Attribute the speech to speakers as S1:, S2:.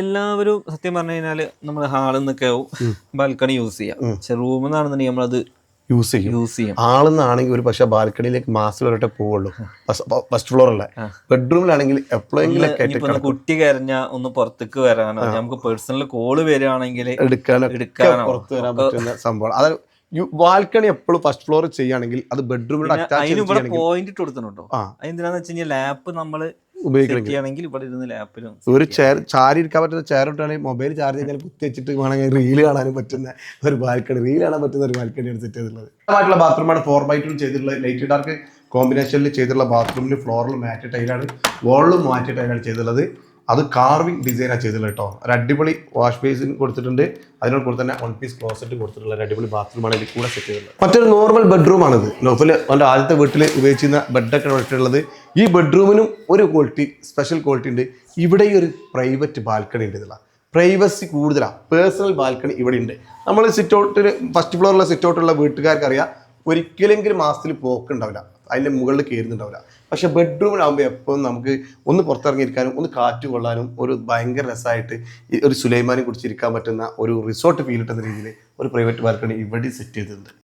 S1: എല്ലാവരും സത്യം പറഞ്ഞു കഴിഞ്ഞാൽ നമ്മൾ ഹാളിൽ നിന്നൊക്കെ ബാൽക്കണി യൂസ് ചെയ്യാം. പക്ഷെ റൂമിൽ നിന്നാണെന്നുണ്ടെങ്കിൽ നമ്മളത്
S2: യൂസ് ചെയ്യും.
S1: യൂസ് ചെയ്യാം.
S2: ആളെന്നാണെങ്കിൽ ഒരു പക്ഷേ ബാൽക്കണിയിലേക്ക് മാസത്തിൽ ഒരട്ടെ പോവുള്ളൂ. ഫസ്റ്റ് ഫ്ലോർ അല്ലേ? ബെഡ്റൂമിലാണെങ്കിൽ എപ്പോഴെങ്കിലും
S1: കുട്ടി കരഞ്ഞ ഒന്ന് പുറത്തേക്ക് വരാനോ നമുക്ക് പേഴ്സണൽ കോൾ വരികയാണെങ്കിൽ
S2: എടുക്കാനോ
S1: എടുക്കാനോ.
S2: പുറത്ത് വരാൻ പറ്റുന്ന സംഭവമാണ്. അതായത് ബാൽക്കണി എപ്പോഴും ഫസ്റ്റ് ഫ്ലോർ ചെയ്യുകയാണെങ്കിൽ അത്
S1: ബെഡ്റൂമിലൂടെ പോയിന്റ് ഇട്ട് കൊടുത്തിട്ടുണ്ടോ. അതെന്തിനാന്ന് വെച്ച് കഴിഞ്ഞാൽ ലാപ്പ് നമ്മൾ
S2: ഉപയോഗിക്കണം
S1: സെറ്റ് ചെയ്യണമെങ്കിൽ ഇവിടെ ഇരുന്ന് ലാപ്പിലും
S2: ഒരു ചെയർ ചാരി ഇരിക്കാൻ പറ്റുന്ന ചെയർ ഇട്ടാണെങ്കിൽ മൊബൈൽ ചാർജ് ചെയ്താൽ കുത്തി വെച്ചിട്ട് വേണമെങ്കിൽ റീൽ കാണാനും പറ്റുന്ന ഒരു ബാൽക്കണി റീൽ കാണാൻ പറ്റുന്ന ഒരു ബാൽക്കണിയാണ് സെറ്റ് ചെയ്തിട്ടുള്ളത്. ആയിട്ടുള്ള ബാത്റൂമാണ് ഫോർ ബൈ ടു ചെയ്തിട്ടുള്ളത് ലൈറ്റ് ഡാർക്ക് കോമ്പിനേഷനിൽ ചെയ്തിട്ടുള്ള ബാത്റൂമിൽ ഫ്ലോറിൽ മാറ്റ് ടൈലാണ് വോളിലും മാറ്റ് ടൈലാണ് ചെയ്തിട്ടുള്ളത്. അത് കാർവിംഗ് ഡിസൈനാണ് ചെയ്തിട്ടുള്ളത് കേട്ടോ. ഒരു അടിപൊളി വാഷ് ബേസിൻ കൊടുത്തിട്ടുണ്ട്. അതിനോട് കൂടെ തന്നെ വൺ പീസ് ക്ലോസറ്റ് കൊടുത്തിട്ടുള്ള ഒരു അടിപൊളി ബാത്റൂമാണ് ഇതിൽ കൂടെ സെറ്റ് ചെയ്തിട്ടുള്ളത്. മറ്റൊരു നോർമൽ ബെഡ്റൂമാണിത് നോഫിൽ അവന്റെ ആദ്യത്തെ വീട്ടിൽ ഉപയോഗിച്ചിരുന്ന ബെഡൊക്കെ വെച്ചിട്ടുള്ളത് ഈ ബെഡ്റൂമിനും ഒരു ക്വാളിറ്റി സ്പെഷ്യൽ ക്വാളിറ്റി ഉണ്ട്. ഇവിടെ ഈ ഒരു പ്രൈവറ്റ് ബാൽക്കണി ഉണ്ട് ഇതിലാണ് പ്രൈവസി കൂടുതലാണ് പേഴ്സണൽ ബാൽക്കണി ഇവിടെ ഉണ്ട്. നമ്മൾ സിറ്റ് ഔട്ടിൽ ഫസ്റ്റ് ഫ്ലോറിലെ സിറ്റ് ഔട്ടുള്ള വീട്ടുകാർക്ക് അറിയാം ഒരിക്കലെങ്കിലും മാസത്തിൽ പോക്കുണ്ടാവില്ല അതിന്റെ മുകളിൽ കയറുന്നുണ്ടാവില്ല. പക്ഷേ ബെഡ്റൂമിലാകുമ്പോൾ എപ്പോഴും നമുക്ക് ഒന്ന് പുറത്തിറങ്ങിയിരിക്കാനും ഒന്ന് കാറ്റ് കൊള്ളാനും ഒരു ഭയങ്കര രസമായിട്ട് ഒരു സുലൈമാനും കുടിച്ചിരിക്കാൻ പറ്റുന്ന ഒരു റിസോർട്ട് ഫീൽ കിട്ടുന്ന രീതിയിൽ ഒരു പ്രൈവറ്റ് ബാൽക്കണി ഇവിടെ സെറ്റ് ചെയ്തിട്ടുണ്ട്.